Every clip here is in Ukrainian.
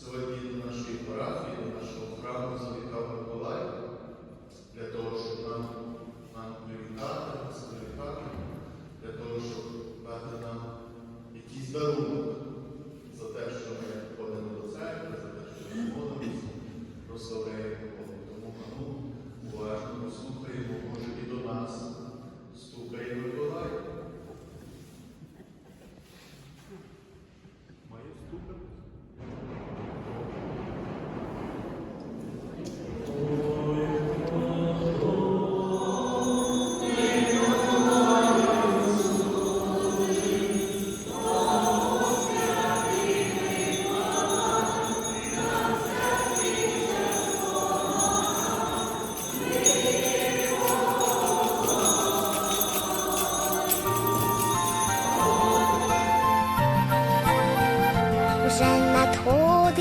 Сьогодні до нашої парафії, до нашого храму завітав Миколай для того, щоб нам, нам привітати, нас для того, щоб дати нам якийсь дарунок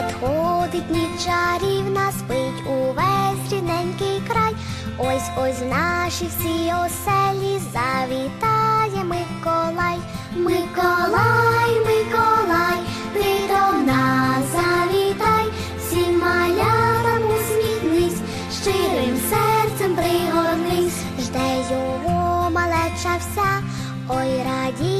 надходить ніч чарівна, спить увесь рідненький край. Ось ось наші всі оселі завітає Миколай. Миколай, Миколай, ти завітай, всім малятам усміхнись, щирим серцем пригорнись, жде його малеча вся, ой радіє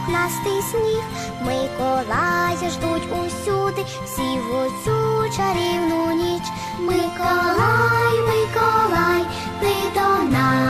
пухнастий сніг. Миколая ждуть усюди, всі в оцю чарівну ніч. Миколай, Миколай, ти до нас.